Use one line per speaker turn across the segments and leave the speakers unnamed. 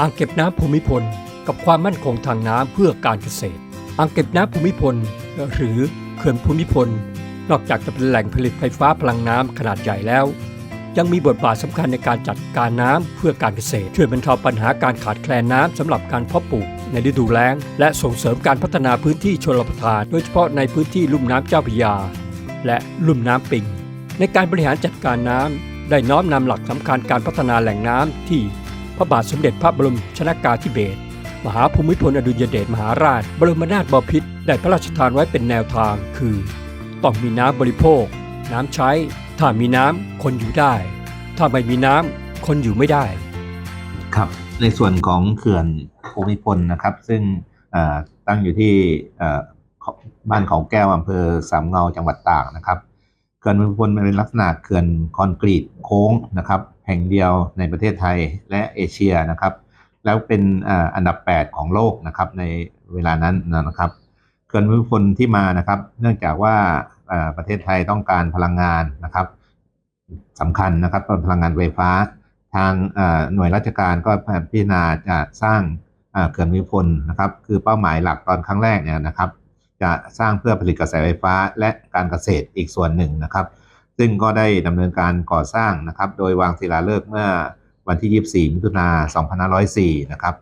อ่างเก็บน้ำภูมิพล กับความมั่นคงทางน้ำเพื่อการเกษตร อ่างเก็บน้ำภูมิพล หรือเขื่อนภูมิพล นอกจากจะเป็นแหล่งผลิตไฟฟ้าพลังน้ำขนาดใหญ่แล้ว ยังมีบทบาทสำคัญในการจัดการน้ำเพื่อการเกษตร ช่วยบรรเทาปัญหาการขาดแคลนน้ำสำหรับการเพาะปลูกในฤดูแล้ง และส่งเสริมการพัฒนาพื้นที่ชลประทาน โดยเฉพาะในพื้นที่ลุ่มน้ำเจ้าพระยา และลุ่มน้ำปิง ในการบริหารจัดการน้ำได้น้อมนำหลักสำคัญการพัฒนาแหล่งน้ำที่ พระบาทสมเด็จพระบรมชนากาธิเบศรมหาภูมิพลอดุลยเดชมหาราช บรมนาถบพิตรได้พระราชทานไว้เป็นแนวทางคือ ต้องมีน้ำบริโภค น้ำใช้ ถ้ามีน้ำคนอยู่ได้ ถ้าไม่มีน้ำคนอยู่ไม่ได้
ครับ ในส่วนของเขื่อนภูมิพลนะครับ ซึ่งตั้งอยู่ที่บ้านเขาแก้วอำเภอสามเงาจังหวัดตากนะครับเขื่อนภูมิพลเป็นลักษณะเขื่อนคอนกรีตโค้งนะครับ แห่งเดียวในประเทศไทยและเอเชียนะครับ แล้วเป็นอันดับ 8 ของโลกนะครับในเวลานั้นนะครับเขื่อนภูมิพลที่มานะครับ เนื่องจากว่าประเทศไทยต้องการพลังงานนะครับสำคัญนะครับเป็นพลังงานไฟฟ้า ทางหน่วยราชการก็พิจารณาจะสร้างเขื่อนมิพลนะครับ คือเป้าหมายหลักตอนครั้งแรกเนี่ยนะครับ จะสร้างเพื่อผลิตกระแสไฟฟ้าและการเกษตรอีกส่วนหนึ่งนะครับ ซึ่งก็ได้ดำเนินการก่อสร้างนะครับ โดยวางศิลาฤกษ์เมื่อวันที่ 24 มิถุนา2504 นะครับ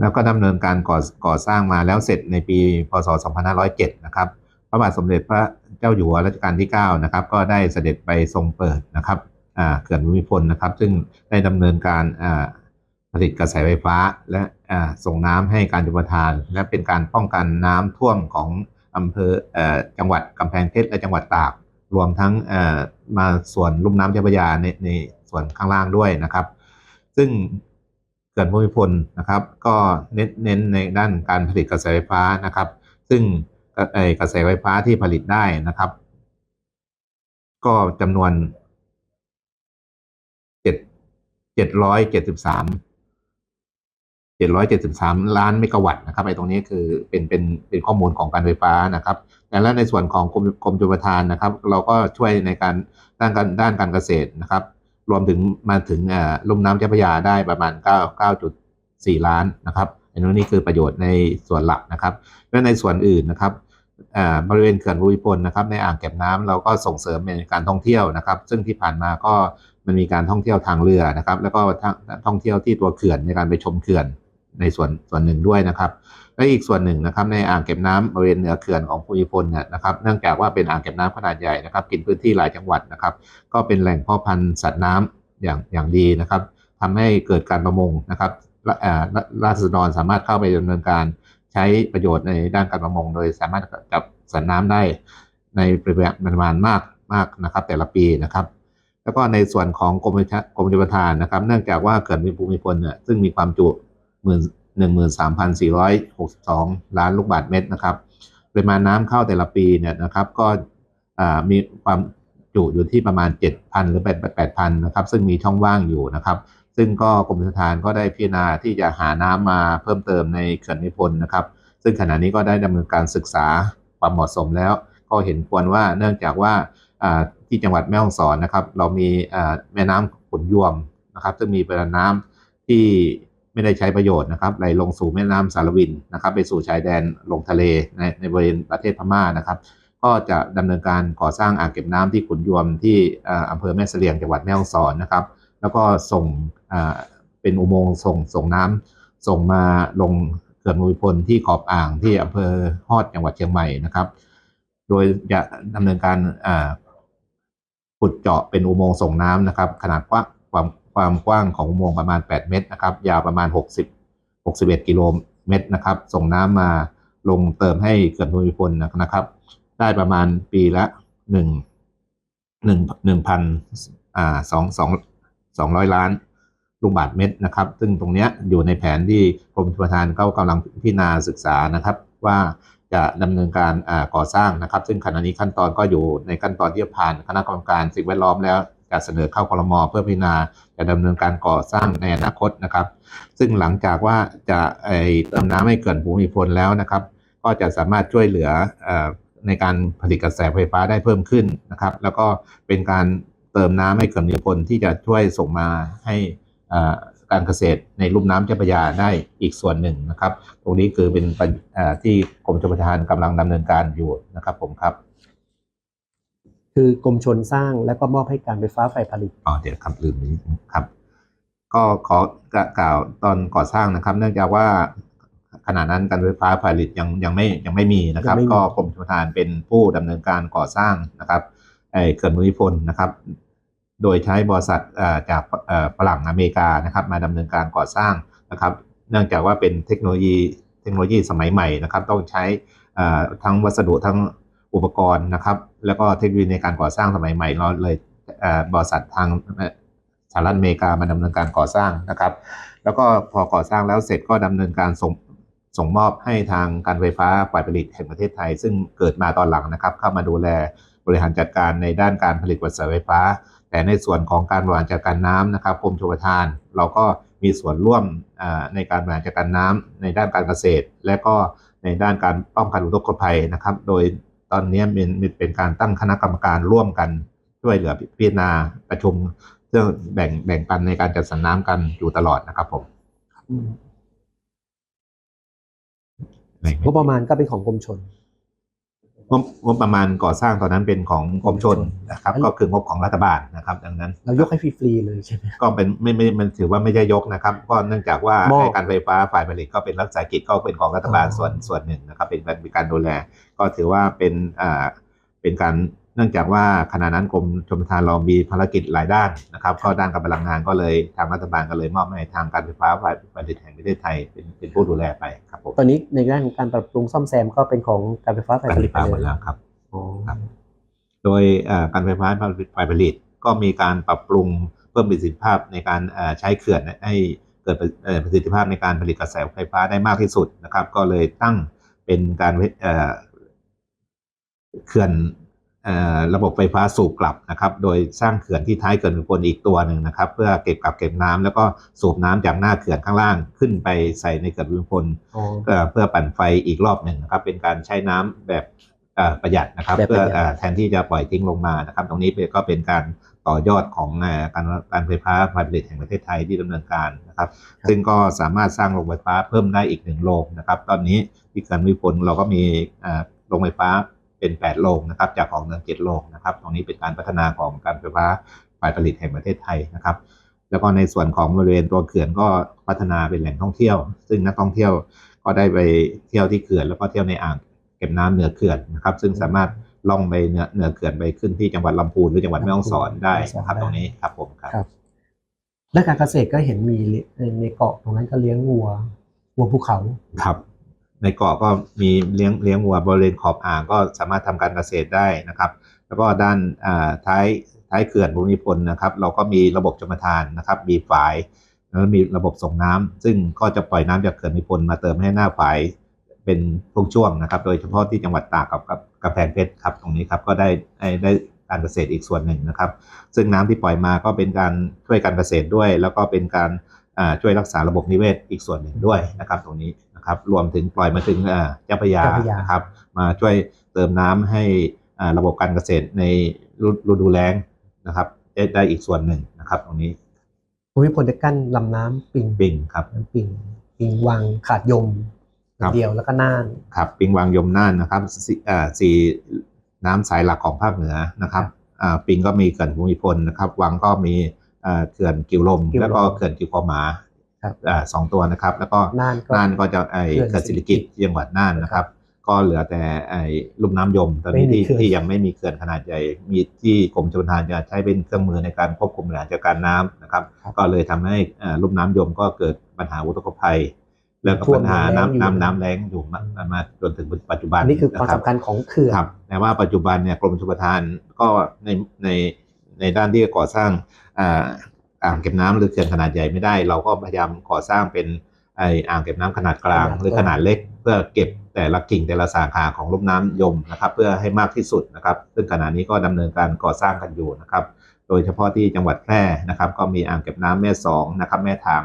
แล้วก็ดำเนินการก่อก่อสร้างมาแล้วเสร็จในปี พศ 2507 นะครับ พระบาทสมเด็จพระเจ้าอยู่หัวรัชกาลที่ 9 นะครับ ก็ได้เสด็จไปทรงเปิดนะครับอ่าเขื่อนภูมิพลนะครับ ซึ่งได้ดำเนินการอ่าผลิตกระแสไฟฟ้า และอ่าส่งน้ำให้การจุปทาน และเป็นการป้องกันน้ำท่วมของอำเภอเอ่อจังหวัดกำแพงเพชรและจังหวัดตาก รวมทั้งมาส่วนลุ่มน้ำเจ้าพระยาในในส่วนข้างล่างด้วยนะครับ ซึ่งเขื่อนภูมิพลนะครับ ก็เน้นเน้นในด้านการผลิตกระแสไฟฟ้านะครับ ซึ่งกระเอ่อกระแสไฟฟ้าที่ผลิตได้นะครับ ก็จำนวนเจ็ดเจ็ดร้อยเจ็ดสิบสาม เจ็ดร้อยเจ็ดสิบสามล้านเมกะวัตต์นะครับไอ้ตรงนี้คือเป็นเป็นเป็นข้อมูลของการไฟฟ้านะครับแล้วในส่วนของกรมกรมจุลประทานนะครับ เราก็ช่วยในการด้านการด้านการเกษตรนะครับ รวมถึงมาถึงอ่อลุ่มน้ำเจ้าพระยาได้ประมาณ 9 9.4 ล้านนะครับอันนี้นี่คือประโยชน์ในส่วนหลักนะครับ และในส่วนอื่นนะครับอ่าบริเวณเขื่อนภูมิพลนะครับในอ่างเก็บน้ำเราก็ส่งเสริมในการท่องเที่ยวนะครับ ซึ่งที่ผ่านมาก็มันมีการท่องเที่ยวทางเรือนะครับ แล้วก็ท่องเที่ยวที่ตัวเขื่อนในการไปชมเขื่อน ในส่วนส่วนหนึ่งด้วยนะครับและอีกส่วนหนึ่งนะครับในอ่างเก็บน้ำบริเวณเหนือเขื่อนของภูมิพลเนี่ยนะครับเนื่องจากว่าเป็นอ่างเก็บน้ำขนาดใหญ่นะครับกินพื้นที่หลายจังหวัดนะครับก็เป็นแหล่งพาะพันธุ์สัตว์น้ำอย่างอย่างดีนะครับทำให้เกิดการประมงนะครับและเอ่อราษฎรสามารถเข้าไปดำเนินการใช้ประโยชน์ในด้านการประมง โดยสามารถจับสัตว์น้ำได้ในปริมาณมากมากนะครับแต่ละปีนะครับ แล้วก็ในส่วนของกรมชกรมชลประทานนะครับ เนื่องจากว่าเขื่อนภูมิพลเนี่ยซึ่งมีความจุ หมื่นหนึ่งหมื่นสามพันสี่ร้อยหกสิบสองล้านลูกบาศก์เมตรนะครับปริมาณน้ำเข้าแต่ละปีเนี่ยนะครับก็มีความจุอยู่ที่ประมาณ 7,000 หรือ 8,000 นะครับ ซึ่งมีช่องว่างอยู่นะครับ ซึ่งก็กรมชลประทานก็ได้พิจารณาที่จะหาน้ำมาเพิ่มเติมในเขื่อนภูมิพลนะครับ ซึ่งขณะนี้ก็ได้ดำเนินการศึกษาความเหมาะสมแล้ว ก็เห็นควรว่าเนื่องจากว่าที่จังหวัดแม่ฮ่องสอนนะครับ เรามีแม่น้ำขุนยวมนะครับ ซึ่งมีปริมาณน้ำที่ ไม่ได้ใช้ประโยชน์นะครับไหลลงสู่แม่น้ำสารวินนะครับไปสู่ชายแดนลงทะเลในในบริเวณประเทศพม่านะครับ ก็จะดำเนินการก่อสร้างอ่างเก็บน้ำที่ขุนยวมที่อ่าอำเภอแม่เสลียงจังหวัดแม่ฮ่องสอนนะครับ แล้วก็ส่งเป็นอุโมงค์ส่งส่งน้ำส่งมาลงเขื่อนภูมิพลที่ขอบอ่างที่อำเภอฮอดจังหวัดเชียงใหม่นะครับ โดยจะดำเนินการขุดเจาะเป็นอุโมงค์ส่งน้ำนะครับ ขนาดกว้างความ ความกว้างของอุโมงค์ประมาณ 8 เมตรนะครับยาวประมาณ 60 61 กิโลเมตรนะครับ ส่งน้ำมาลงเติมให้เขื่อนภูมิพลนะครับ ได้ประมาณปีละหนึ่งหนึ่งหนึ่งพันอ่าสองสองสองร้อยล้านลูกบาทเมตรนะครับ ซึ่งตรงนี้อยู่ในแผนที่กรมชลประทานก็กำลังพิจารณาศึกษานะครับ ว่าจะดำเนินการก่อสร้างนะครับ ซึ่งขณะนี้ขั้นตอนก็อยู่ในขั้นตอนที่ผ่านคณะกรรมการสิ่งแวดล้อมแล้วจะเสนอเข้าครมเพื่อพิจารณา จะดำเนินการก่อสร้างในอนาคตนะครับ ซึ่งหลังจากว่าจะไอ้เติมน้ำให้เกินภูมิพลแล้วนะครับ ก็จะสามารถช่วยเหลืออในการผลิตกระแสไฟฟ้าได้เพิ่มขึ้นนะครับ แล้วก็เป็นการเติมน้ำให้เขื่อนภูมิพลที่จะช่วยส่งมาให้การเกษตรในลุ่มน้ำเจ้าพระยาได้อีกส่วนหนึ่งนะครับ ตรงนี้คือเป็นที่กรมชลประทานกำลังดำเนินการอยู่นะครับผมครับ
คือกรมชนสร้างแล้วก็มอบให้การไฟฟ้าฝ่ายผลิต
อ๋อเดี๋ยวครับลืมนิดนึงครับ ก็ขอกล่าวตอนก่อสร้างนะครับ เนื่องจากว่าขณะนั้นการไฟฟ้าผลิตยังยังไม่ยังไม่มีนะครับ
ยังไม่มี
ก็กรมชลประทานเป็นผู้ดำเนินการก่อสร้างนะครับไอ้เขื่อนภูมิพลนะครับ โดยใช้บริษัทเอ่อจากเอ่อฝรั่งอเมริกานะครับ มาดำเนินการก่อสร้างนะครับ เนื่องจากว่าเป็นเทคโนโลยีเทคโนโลยีสมัยใหม่นะครับ ต้องใช้เอ่อทั้งวัสดุทั้ง อุปกรณ์นะครับ แล้วก็เทคโนโลยีในการก่อสร้างสมัยใหม่เราเลยบริษัททางสหรัฐอเมริกามาดำเนินการก่อสร้างนะครับ แล้วก็พอก่อสร้างแล้วเสร็จก็ดำเนินการส่งส่งมอบให้ทางการไฟฟ้าฝ่ายผลิตแห่งประเทศไทย ซึ่งเกิดมาตอนหลังนะครับ เข้ามาดูแลบริหารจัดการในด้านการผลิตกระแสไฟฟ้า แต่ในส่วนของการบริหารจัดการน้ำนะครับกรมชลประทาน เราก็มีส่วนร่วมในการบริหารจัดการน้ำในด้านการเกษตร และก็ในด้านการป้องกันอุทกภัยนะครับ โดย ตอนนี้เป็นเป็นการตั้งคณะกรรมการร่วมกันช่วยเหลือพิจารณาประชุมเพื่อแบ่งแบ่งปันในการจัดสรรน้ำกันอยู่ตลอดนะครับผม
งบประมาณก็เป็นของกรมชน
งบงบประมาณก่อสร้างตอนนั้นเป็นของกรมชนนะครับ ก็คืองบของรัฐบาลนะครับ ดังนั้น
เรายกให้ฟรีๆเลยใช่ไหม
ก็เป็นไม่ไม่มันถือว่าไม่ได้ยกนะครับ ก็เนื่องจากว่าม
อบ
ให้การไฟฟ้าฝ่ายผลิตก็เป็นรัฐวิสาหกิจก็เป็นของรัฐบาล
อ๋อ
ส่วนส่วนหนึ่งนะครับ เป็นเป็นการดูแล ก็ถือว่าเป็นอ่าเป็นการเนื่องจากว่าขณะนั้นกรมชลประทานเรามีภารกิจหลายด้านนะครับก็ด้านการพลังงานก็เลยทางรัฐบาลก็เลยมอบให้ทางการไฟฟ้าฝ่ายผลิตแห่งประเทศไทยเป็นเป็นผู้ดูแลไปครับผม
ตอนนี้ในด้านการปรับปรุงซ่อมแซมก็เป็นของการไฟฟ้าฝ่าย
การ
ผ
ไฟ
ลิตไป
ฟ้าหม
เล
ด
ย
แล้วครับ
อ๋อ
ครับ โดยเอ่อการไฟฟ้าฝ่ายผลิตก็มีการปรับปรุงเพิ่มประสิทธิภาพในการเอ่อใช้เขื่อนให้เกิดประเอ่อประสิทธิภาพในการผลิตกระแสไฟฟ้าได้มากที่สุดนะครับ ก็เลยตั้งเป็นการ เอ่อเขื่อนเอ่อระบบไฟฟ้าสูบกลับนะครับ โดยสร้างเขื่อนที่ท้ายเขื่อนภูมิพลอีกตัวหนึ่งนะครับ เพื่อเก็บกับเก็บน้ำแล้วก็สูบน้ำจากหน้าเขื่อนข้างล่างขึ้นไปใส่ในเขื่อนภูมิพล
อ๋อ
เอ่อเพื่อปั่นไฟอีกรอบหนึ่งนะครับ เป็นการใช้น้ำแบบเอ่อประหยัดนะครับ
แบบประ
เพื่อ
หยัด
เอ่อแทนที่จะปล่อยทิ้งลงมานะครับ ตรงนี้ก็เป็นการต่อยอดของเอ่อการการไฟฟ้าฝ่ายผลิตแห่งประเทศไทยที่ดำเนินการนะครับ ซึ่งก็สามารถสร้างโรงไฟฟ้าเพิ่มได้อีกหนึ่งโรงนะครับ ตอนนี้ที่เขื่อนวิพลเราก็มีเอ่อโรงไฟฟ้า เป็น 8 โรงนะครับ จากของเดิม7โรงนะครับ ตรงนี้เป็นการพัฒนาของการไฟฟ้าฝ่ายผลิตแห่งประเทศไทยนะครับ แล้วก็ในส่วนของบริเวณตัวเขื่อนก็พัฒนาเป็นแหล่งท่องเที่ยว ซึ่งนักท่องเที่ยวก็ได้ไปเที่ยวที่เขื่อนแล้วก็เที่ยวในอ่างเก็บน้ำเหนือเขื่อนนะครับ ซึ่งสามารถล่องไปเหนือเหนือเขื่อนไปขึ้นที่จังหวัดลำพูนหรือจังหวัดแม่ฮ่องสอนได้นะครับ ตรงนี้ครับผมครับ
ครับและการเกษตรก็เห็นมีในในเกาะตรงนั้นก็เลี้ยงวัววัวภูเขา
ครับ ในเกาะก็มีเลี้ยงเลี้ยงวัวบริเวณขอบอ่างก็สามารถทำการเกษตรได้นะครับ แล้วก็ด้านาท้ายท้ายเขื่อนภูมิพลนะครับ เราก็มีระบบชมทานนะครับ มีฝายแล้วมีระบบส่งน้ำซึ่งก็จะปล่อยน้ำจากเขื่อนภูมิพลมาเติมให้หน้าฝายเป็นช่วงๆนะครับ โดยเฉพาะที่จังหวัดตากกับกับกำแพงเพชรครับตรงนี้ครับก็ได้ได้การเกษตรอีกส่วนหนึ่งนะครับ ซึ่งน้ำที่ปล่อยมาก็เป็นการช่วยการเกษตรด้วย แล้วก็เป็นการช่วยรักษาระบบนิเวศอีกส่วนหนึ่งด้วยนะครับ ตรงนี้ นะครับรวมถึงปล่อยมาถึงอ่าเจ้าพระยา
เจ้าพระยาน
นะครับมาช่วยเติมน้ำให้อ่าระบบการเกษตรในฤฤดูแล้งนะครับได้ได้อีกส่วนหนึ่งนะครับ ตรงนี้
ภูมิพลจะกั้นลำน้ำปิง
ปิงครับ
น้ำปิงปิงวังขาดยม
ครับ
เดียวแล้วก็น่าน
ครับปิงวางยมน่านนะครับสี่อ่าสี่น้ำสายหลักของภาคเหนือนะครับอ่าปิงก็มีเขื่อนภูมิพลนะครับ วังก็มีอ่าเขื่อนกิวลม
กิวลม
แล้วก็เขื่อนกิวพอหมา
ครับ
อ่าสองตัวนะครับ แล้วก็
น่านก็
น่านก็จะไอ
เขื่อน
เขื่อนสิริกิต
สิริกิติ์
ที่จังหวัดน่านนะครับ ก็เหลือแต่ไอลุ่มน้ำยมตอนนี้
ไม่มี
ที่
เขื่อน
ที่ยังไม่มีเขื่อนขนาดใหญ่ มีที่กรมชลประทานจะใช้เป็นเครื่องมือในการควบคุมบริหารจัดการน้ำนะครับ ก็เลยทำให้อ่าลุ่มน้ำยมก็เกิดปัญหาอุทกภัยแล้วก็ปัญหาน้ำน้ำน้ำแรงอยู่มามามาจนถึงปัจจุบัน
อันนี้คือความะ
รับ
สำคัญของเขื่อน
ครับแต่ว่าปัจจุบันเนี่ยกรมชลประทานก็ในในในด้านที่ก่อสร้าง อ่าอ่างเก็บน้ำหรือเขื่อนขนาดใหญ่ไม่ได้ เราก็พยายามก่อสร้างเป็นไออ่างเก็บน้ำขนาดกลาง
ขนาด
หรือก
ลาง
ขนาดเล็ก เพื่อเก็บแต่ละกิ่งแต่ละสาขาของลุ่มน้ำยมนะครับ เพื่อให้มากที่สุดนะครับ ซึ่งขณะนี้ก็ดำเนินการก่อสร้างกันอยู่นะครับ โดยเฉพาะที่จังหวัดแพร่นะครับ ก็มีอ่างเก็บน้ำแม่สองนะครับ แม่ถาง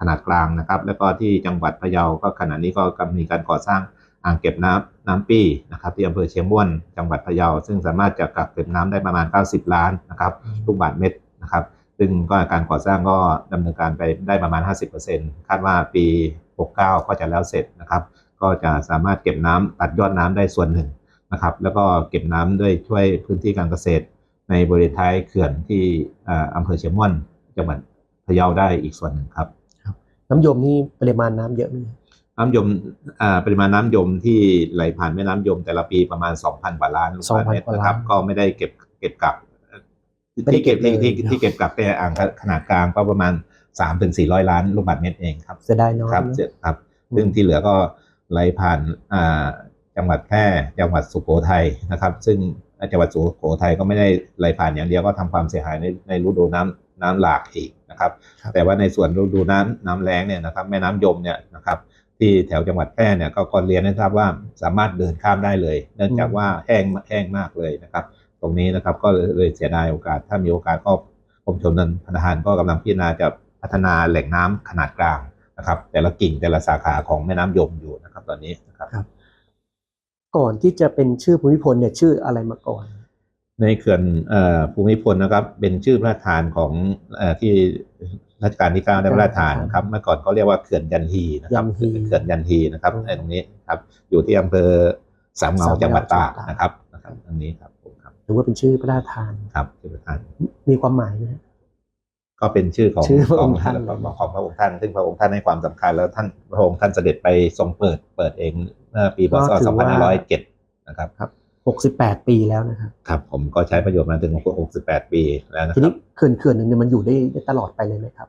ขนาดกลางนะครับ แล้วก็ที่จังหวัดพะเยาก็ขณะนี้ก็กำลังมีการก่อสร้างอ่างเก็บน้ำน้ำปี้นะครับที่อำเภอเชียงม่วนจังหวัดพะเยา ซึ่งสามารถจะกักเก็บน้ำได้ประมาณ 90 ล้านนะครับลูกบาศก์เมตรนะครับ ซึ่งก็การก่อสร้างก็ดำเนินการไปได้ประมาณ 50%คาดว่าปี 69 ก็จะแล้วเสร็จนะครับ ก็จะสามารถเก็บน้ำตัดยอดน้ำได้ส่วนหนึ่งนะครับ แล้วก็เก็บน้ำด้วยช่วยพื้นที่การเกษตร ในบริเวณท้ายเขื่อนที่อ่าอำเภอเชียงม่อนจังหวัดพะเยาได้อีกส่วนหนึ่งครับ
น้ำยมนี่ปริมาณน้ำเยอะไหม
น้ำยมอ่าปริมาณน้ำยมที่ไหลผ่านแม่น้ำยมแต่ละปีประมาณ 2,000กว่าล้านลูกบาศก์เมตรนะครับ ก็ไม่ได้เก็บเก็บกัก ที่เก็บที่ที่ที่เก็บกักในอ่างขนาดกลางก็ประมาณ3ถึง400ล้านลูกบาศก์เมตรเองครับ
เสียดายน้อย
ครับ
นะ
เจ็ดครับ ซึ่งที่เหลือก็ไหลผ่านอ่าจังหวัดแพร่จังหวัดสุโขทัยนะครับ ซึ่งจังหวัดสุโขทัยก็ไม่ได้ไหลผ่านอย่างเดียวก็ทำความเสียหายในในฤดูน้ำน้ำหลากอีกนะครับ
ครับ
แต่ว่าในส่วนฤดูน้ำน้ำแล้งเนี่ยนะครับ แม่น้ำยมเนี่ยนะครับ ที่แถวจังหวัดแพร่เนี่ยก็ก็เรียนให้ทราบว่าสามารถเดินข้ามได้เลย เนื่องจากว่าแห้งแห้งมากเลยนะครับ ตรงนี้นะครับ ก็เลยเลยเสียดายโอกาส ถ้ามีโอกาสก็กรมชลประทานก็กำลังพิจารณาจะพัฒนาแหล่งน้ำขนาดกลางนะครับ แต่ละกิ่งแต่ละสาขาของแม่น้ำยมอยู่นะครับ ตอนนี้นะครับ
ก่อนที่จะเป็นชื่อภูมิพลเนี่ยชื่ออะไรมาก่อน
ในเขื่อนเอ่อภูมิพลนะครับ เป็นชื่อพระราชทานของเอ่อที่รัชกาลที่เก้าได้พระราชทานนะครับเมื่อก่อนเขาเรียกว่าเขื่อนยันฮีนะครับ
ยันฮี
เขื่อนยันฮีนะครับ
อืม
ในตรงนี้ครับ อยู่ที่อำเภอสามเงา
สามเงา
จังหวัดตาก
จังหวัดตาก
นะครับนะครับตรงนี้ครับผมค รับ
หรือว่าเป็นชื่อพระราชทาน
ครับชื่อพระราชทาน
มีความหมายไหม
ก็เป็นชื่อของ
ชื่อพระ
ข
อ
อง
ค์ท่าน
ของของพระองค์ท่าน ซึ่งพระองค์ท่านให้ความสำคัญแล้วท่านพระองค์ท่านเสด็จไปทรงเปิดเปิดเองเมื่อปีพศ2507นะครับ
หกสิบแปดปีแล้วนะครับ
ครับผมก็ใช้ประโยชน์มาถึง68 ปีแล้วนะ
ที
ครั
นี้
บ
เขื่อนเขื่อนหนึ่งเนี่ยมันอยู่ได้ได้ตลอดไปเลยไหมครับ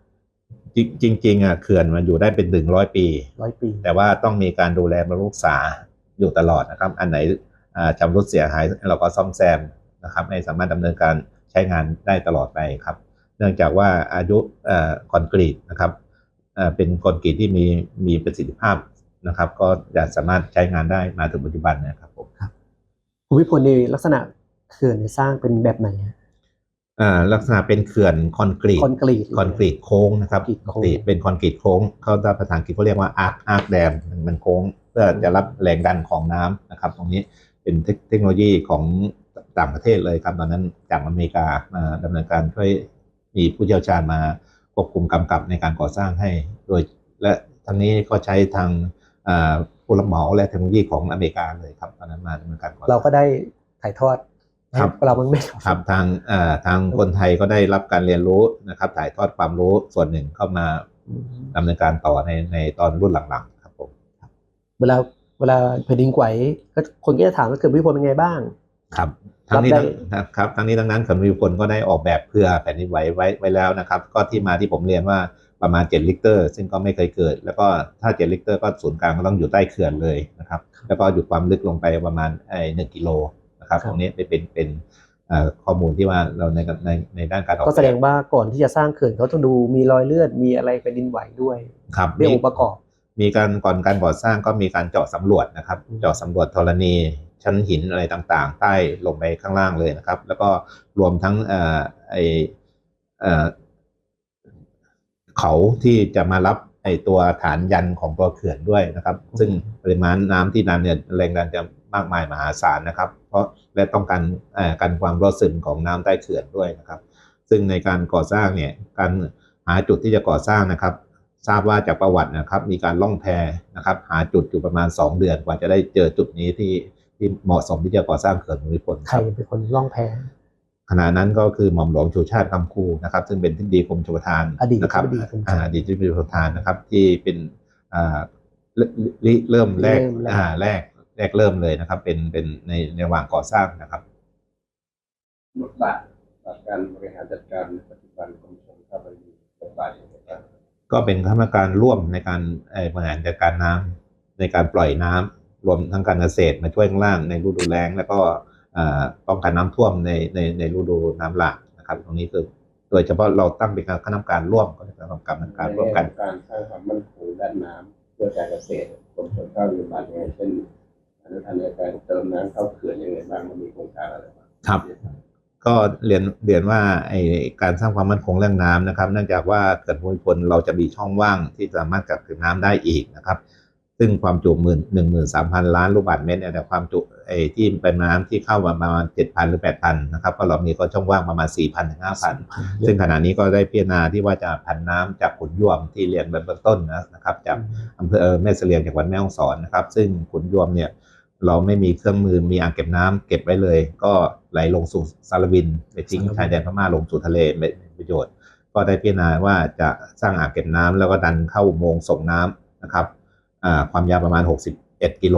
จริงจริงๆอะเขื่อนมันอยู่ได้เป็นถึงร้อยปี
ร้อยปี
แต่ว่าต้องมีการดูแลบำรุงรักษาอยู่ตลอดนะครับ อันไหนอ่าชำรุดเสียหายเราก็ซ่อมแซม นะครับให้สามารถดำเนินการใช้งานได้ตลอดไปครับ เนื่องจากว่าอายุเอ่อคอนกรีตนะครับเอ่อเป็นคอนกรีตที่มีมีประสิทธิภาพนะครับ ก็จะสามารถใช้งานได้มาถึงปัจจุบันนะครับผม
ภูมิพลในลักษณะเขื่อนเนี่ยสร้างเป็นแบบไหนฮะ
อ่าลักษณะเป็นเขื่อนคอนกรีต
คอนกรีต
คอนกรีตโค้งนะครับ
คอนกรีตโค้ง
ปกติเป็นคอนกรีตโค้ง เขาจะภาษาอังกฤษเขาเรียกว่าอาร์คอาร์คแดมมันโค้ง เพื่อจะรับแรงดันของน้ำนะครับ ตรงนี้เป็นเทคเทคโนโลยีของ ต่างประเทศเลยครับ ตอนนั้นจากอเมริกามาดำเนินการช่วยมีผู้เชี่ยวชาญมาควบคุมกำกับในการก่อสร้างให้โดย และทั้งนี้ก็ใช้ทางอ่าผู้รับเหมาและเทคโนโลยีของอเมริกาเลยครับตอนนั้นมาดำเนินการก่อสร้าง
เราก็ได้ถ่ายทอด
ครับ
ให้เรามันไม่
ครับทางเอ่อทางคนไทยก็ได้รับการเรียนรู้นะครับ ถ่ายทอดความรู้ส่วนหนึ่งเข้ามา
อืม
ดำเนินการต่อในในตอนรุ่นหลังๆ ครับผม
เวลาเวลาแผ่นดินไหวก็คนก็จะถามว่าเขื่อนภูมิพลเป็นไงบ้าง
ครับ ทั้งนี้
รับได้
ทั้งครับทั้งนี้ทั้งนั้นเขื่อนภูมิพลก็ได้ออกแบบเพื่อแผ่นดินไหวไว้ไว้แล้วนะครับ ก็ที่มาที่ผมเรียนว่าประมาณ 7 ลิกเตอร์ซึ่งก็ไม่เคยเกิด แล้วก็ถ้า 7 ลิกเตอร์ก็ศูนย์กลางก็ต้องอยู่ใต้เขื่อนเลยนะครับ แล้วก็อยู่ความลึกลงไปประมาณไอ้หนึ่งกิโลนะครับ
ครับ
ตรงนี้เป็นเป็นเป็นเอ่อข้อมูลที่ว่าเราในในในด้านการออก
ก็แสดง
แบบ
ว่าก่อนที่จะสร้างเขื่อนเขาต้องดูมีรอยเลือดมีอะไรแผ่นดินไหวด้วย
ครับ
เรื่ององค์ประกอบ
มีการก่อนการก่อสร้างก็มีการเจาะสำรวจนะครับ
อืม
เจาะสำรวจธรณีชั้นหินอะไรต่างๆ ใต้ลงไปข้างล่างเลยนะครับ แล้วก็รวมทั้งเอ่อไอเอ่อเขาที่จะมารับไอตัวฐานยันของตัวเขื่อนด้วยนะครับ ซึ่งปริมาณน้ำที่นั้นเนี่ยแรงดันจะมากมายมหาศาลนะครับ เพราะและต้องการเอ่อการความรั่วซึมของน้ำใต้เขื่อนด้วยนะครับ ซึ่งในการก่อสร้างเนี่ยการหาจุดที่จะก่อสร้างนะครับ ทราบว่าจากประวัตินะครับ มีการล่องแพนะครับ หาจุดอยู่ประมาณ 2 เดือนกว่าจะได้เจอจุดนี้ที่ที่เหมาะสมที่จะก่อสร้างเขื่อนภูมิพล
ใค
ค
ร
รับ
เป็นคนล่องแพ
ขณะนั้นก็คือหม่อมหลวงชูชาติคำคูนะครับ ซึ่งเป็นที่ดีกรมชลประทาน
อดีต
นะครับ
อดีตกรมชล
อ่าอดีตที่ดีกรมชลประทานนะครับ ที่เป็นอ่าเริ่มเริ่มแรก
เริ่มแรก
อ่าแรกแรกเริ่มเลยนะครับ เป็นเป็นในในระหว่างก่อสร้างนะครับ
บทบาทต่อการบริหารจัดการในปัจจุบันกรมชลประทานมีบทบาท
ก็เป็นคณะกรรมการร่วมในการเอ่อบริหารจัดการน้ำในการปล่อยน้ำรวมทั้งการเกษตรมาช่วยข้างล่างในฤดูแล้ง แล้วก็เอ่อป้องกันน้ำท่วมในในในฤดูน้ำหลากนะครับ ตรงนี้คือโดยเฉพาะเราตั้งเป็นคณะกรรมการร่วมก็เป็นคณะกรรมการร่วมกัน
ในการสร้างความมั่นคงด้านน้ำเพื่อการเกษตรกรมชลประทานมีบทบาทยังไงเช่นอนุพันธ์ในการเติมน้ำเข้าเขื่อนยังไงบ้างมันมีโครงการอะไรบ้าง
ครับ ก็เรียนเรียนว่าไอการสร้างความมั่นคงเรื่องน้ำนะครับ เนื่องจากว่าเกิดภูมิพลเราจะมีช่องว่างที่สามารถกักเก็บน้ำได้อีกนะครับซซึ่งความจุหมื่นหนึ่งหมื่นสามพันล้านลูกบาศก์เมตรเนี่ยแต่ความจุไอ้ที่เป็นน้ำที่เข้ามาประมาณเจ็ดพันหรือแปดพันนะครับก็เรามีก็ช่องว่างประมาณสี่พันถึงห้าพันซึ่งขณะนี้ก็ได้พิจารณาที่ว่าจะผันน้ำจากขุนยวมที่เรียนเบื้องต้นนะครับ จากอำเภอแม่เสลียงจังหวัดแม่ฮ่องสอนนะครับ ซึ่งขุนยวมเนี่ย เราไม่มีเครื่องมือมีอ่างเก็บน้ำเก็บไว้เลย ก็ไหลลงสู่สารวินไปทิ้ง
สารวิน
ชายแดนพม่าลงสู่ทะเลเป็นประโยชน์ ก็ได้พิจารณาว่าจะสร้างอ่างเก็บน้ำแล้วก็ดันเข้าอุโมงค์ส่งน้ำนะครับอ่าความยาวประมาณ 61 กิโล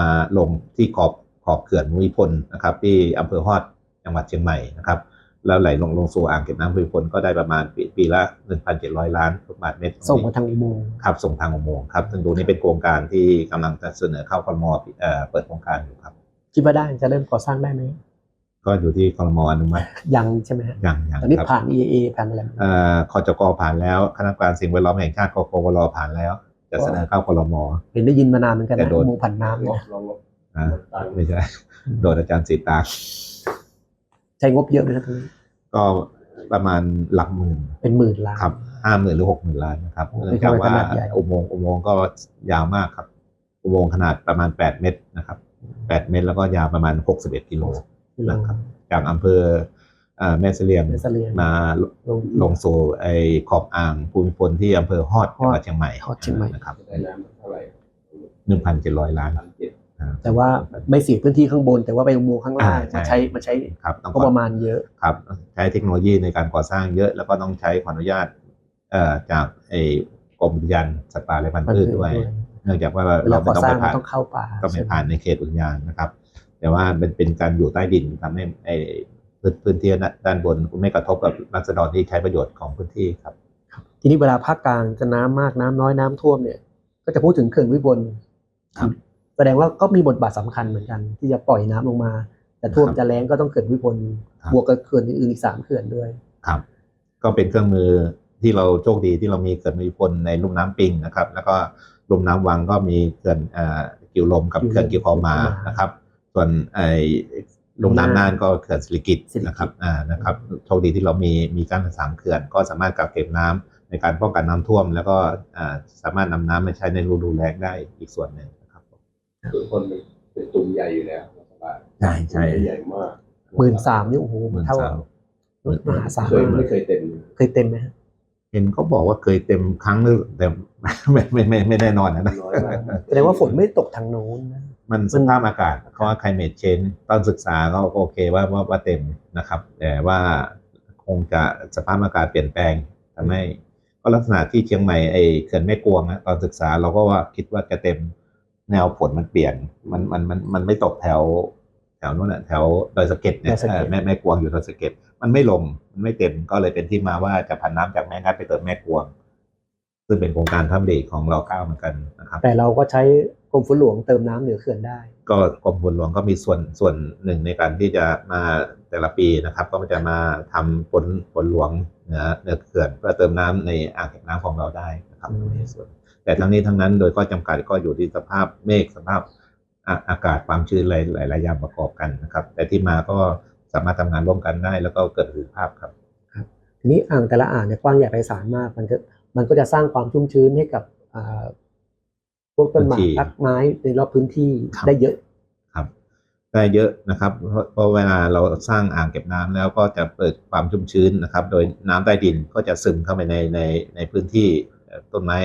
มาลงที่ขอบขอบเขื่อนมุมิพลนะครับ ที่อำเภอฮอดจังหวัดเชียงใหม่นะครับ แล้วไหลลงลงสู่อ่างเก็บน้ำภูมิพลก็ได้ประมาณปีปีละ 1,700 ล้านลูกบาศก์เมตร
ส่งมาทางอุโมงค์
ครับส่งทางอุโมงค์ครับซึ่งตรงนี้เป็นโครงการที่กำลังจะเสนอเข้าครมเอ่อเปิดโครงการอยู่ครับ
คิดว่าได้จะเริ่มก่อสร้างได้ไหม
ก็อยู่ที่ครมอนุมัติ
ยังใช่ไหมฮะ
อย่างอย่าง
ตอนนี้
ครับ
ผ่าน EAA ผ่านอะไรไหม
เอ่อคจกผ่านแล้วคณะกรรมการสิ่งแวดล้อมแห่งชาติกกวรผ่านแล้วจะเสนอเข้าครม
เห็นได้ยินมานานเหมือนกัน
แต่
นะ
โดน
อุโมงค์ผ่านน้ำ
ล
เนี่ย
บ
นะ
ลองลบ
อ่า
ลดตังค์
ไม่ใช่โดนอาจารย์สีตาง
ใช้งบเยอะไหมครับตรงนี้
ก็ประมาณหลักหมื่น
เป็นหมื่นล้าน
ครับห้าหมื่นหรือหกหมื่นล้านนะครับ
โอ้
เนื่องจากว่า
เป็นขนาดใหญ่
อุโมงค์อุโมงค์ก็ยาวมากครับ อุโมงค์ขนาดประมาณ8เมตรนะครับ8เมตรแล้วก็ยาวประมาณ61กิโล
กิโล
นะครับ จากอำเภอเอ่อแม่เสลียง
แม่เสลียง
มา
ลง
ลงสู่ไอ้ขอบอ่างภูมิพลที่อำเภอฮอด
ฮอด
จังหวัดเชียงใหม่
ฮอดเชียงใหม่
นะครับ
ได้น้ำเท่าไหร่
หนึ่งพันเจ็ดร้อยล้าน
พันเจ็ด
แต่ว่าไม่เสียพื้นที่ข้างบน แต่ว่าไปอุโมงค์ข้างล่าง
อ่าใช่
มาใช้มาใช้
ครับต้อง
ก็ประมาณเยอะ
ครับใช้เทคโนโลยีในการก่อสร้างเยอะ แล้วก็ต้องใช้ขออนุญาตเอ่อจากไอ้กรมอุทยานสัตว์ป่าและพันธุ์พืชด้วย เนื่องจากว่า
เวลา
เรา
ก่
ไม่
อ
ต้อง
สร้า
ไป
ง
ผ่าน
ต้องเข้าป่า
ต้องไปผ่านในเขตอุทยานนะครับ แต่ว่าเป็นเป็นการอยู่ใต้ดินทำให้ไอ้พื้นพื้นที่ด้านบนไม่กระทบกับรัษฎรที่ใช้ประโยชน์ของพื้นที่ครับ
ทีนี้เวลาภาคกลางจะน้ำมากน้ำน้อยน้ำท่วมเนี่ย ก็จะพูดถึงเขื่อนวิบล
ครับ
แสดงว่าก็มีบทบาทสำคัญเหมือนกัน ที่จะปล่อยน้ำลงมาจะท่วม
ครับ
จะแล้งก็ต้องเขื่อนวิบล
ครับ
บวกกับเขื่อนอื่นๆอีกสามเขื่อนด้วย
ครับ ก็เป็นเครื่องมือที่เราโชคดีที่เรามีเขื่อนมีพลในลุ่มน้ำปิงนะครับ แล้วก็ลุ่มน้ำวังก็มีเขื่อนเอ่อกิวลมกับ
กิวลม
เขื่อนกิวคอมา
กิวคอมา
นะครับ ส่วนไอ้ลุ่มน้ำน่านก็เขื่อนสิริกิต
สิริกิติ์
นะครับอ่านะครับโชคดีที่เรามีมีการสามเขื่อนก็สามารถกักเก็บน้ำในการป้องกันน้ำท่วม แล้วก็อ่าสามารถนำน้ำมาใช้ในฤดูแล้งได้อีกส่วนหนึ่ง นะครับ
คือคนเป็นตุ่มใหญ่อยู่แล้วรัฐบาล
ใช่ใช่
ใหญ่มาก
หมื่นสามนี่โอ้โห
หมื่น
เท่า
สาม
มหาศาล
เคยไม่เคยเต็ม
เคยเต็มไหมฮะ
เห็นเขาบอกว่าเคยเต็มครั้งนึงแต่ไม่ไม่ไม่ไม่แน่นอนนะนะ
น้อยมาก
แสดงว่าฝนไม่ตกทางโน้นนะ
มันสภาพอากาศเพราะว่า climate change ตอนศึกษาก็โอเคว่าว่าว่าเต็มนะครับ แต่ว่าคงจะสภาพอากาศเปลี่ยนแปลงทำให้ก็ลักษณะที่เชียงใหม่ไอ้เขื่อนแม่กวงนะตอนศึกษาเราก็ว่าคิดว่าจะเต็ม แนวฝนมันเปลี่ยน มันมันมันมันไม่ตกแถว แถวนู้นแหละแถวดอยสะเก็ดเนี่ย
ดอยสะเก็ด
เออแม่แม่กวงอยู่ดอยสะเก็ดมันไม่ลงมันไม่เต็มก็เลยเป็นที่มาว่าจะผันน้ำจากแม่งัดไปเติมแม่กวง ซึ่งเป็นโครงการพระราชดำริของเราเก้าเหมือนกันนะครับ
แต่เราก็ใช้กรมฝนหลวงเติมน้ำเหนือเขื่อนได้
ก็กรมฝนหลวงก็มีส่วนส่วนหนึ่งในการที่จะมาแต่ละปีนะครับ ก็จะมาทำฝนฝนหลวงเหนือเหนือเขื่อนเพื่อเติมน้ำในอ่างเก็บน้ำของเราได้นะครับ
อืม
ในส่วน แต่ทั้งนี้ทั้งนั้นโดยก็จำกัดก็อยู่ที่สภาพเมฆสภาพอะอากาศความชื้นหลายหลายหลายอย่างประกอบกันนะครับ แต่ที่มาก็สามารถทำงานร่วมกันได้ แล้วก็เกิดประสิทธิภาพครับ
ทีนี้อ่างแต่ละอ่างเนี่ยกว้างใหญ่ไพศาลมากมันก็มันก็จะสร้างความชุ่มชื้นให้กับอ่าพวกต้นไม้
พื้นที่
ตักไม้ในรอบพื้นที่
ครับ
ได้เยอะ
ครับ ได้เยอะนะครับ เพราะเพราะเวลาเราสร้างอ่างเก็บน้ำแล้วก็จะเปิดความชุ่มชื้นนะครับ โดยน้ำใต้ดินก็จะซึมเข้าไปในในในพื้นที่เอ่อต้นไม้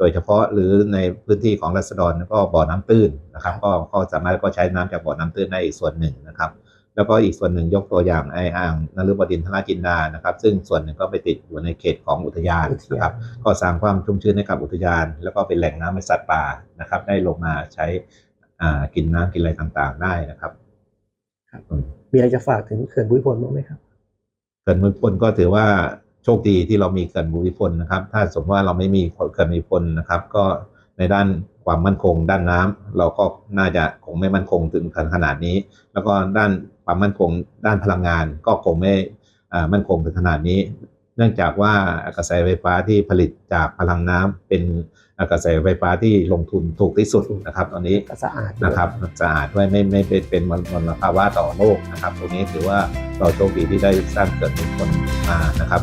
โดยเฉพาะหรือในพื้นที่ของรัษฎรก็บ่อน้ำตื้นนะครับ ก็ก็สามารถก็ใช้น้ำจากบ่อน้ำตื้นได้อีกส่วนหนึ่งนะครับ แล้วก็อีกส่วนหนึ่งยกตัวอย่างไอ้อ่างนฤบดินทราจินดานะครับ ซึ่งส่วนหนึ่งก็ไปติดอยู่ในเขตของอุทยาน
อุทยาน
นะครับ ก็สร้างความชุ่มชื้นให้กับอุทยาน แล้วก็เป็นแหล่งน้ำให้สัตว์ป่านะครับ ได้ลงมาใช้อ่ากินน้ำกินอะไรต่างๆ ได้นะครับอืม
มีอะไรจะฝากถึงเขื่อนบุรีพลบ้างไหมครับ
เขื่อนภูมิพลก็ถือว่า โชคดีที่เรามีเขื่อนภูมิพลนะครับ ถ้าสมมติว่าเราไม่มีเขื่อนภูมิพลนะครับ ก็ในด้านความมั่นคง ด้านน้ำเราก็น่าจะคงไม่มั่นคงถึงขนาดนี้ แล้วก็ด้านความมั่นคง ด้านพลังงานก็คงไม่อ่ามั่นคงถึงขนาดนี้ นื่องจากว่ากระแสไฟฟ้าที่ผลิตจากพลังน้ำเป็นกระแสไฟฟ้าที่ลงทุนถูกที่สุดนะครับ ตอนนี้
ก็สะอาดด้วย
นะครับสะอาดด้วยไม่ไม่เป็นเป็นมลมลภาวะต่อโลกนะครับ ตรงนี้ถือว่าเราโชคดีที่ได้สร้างเกิดเป็นคนมานะครับ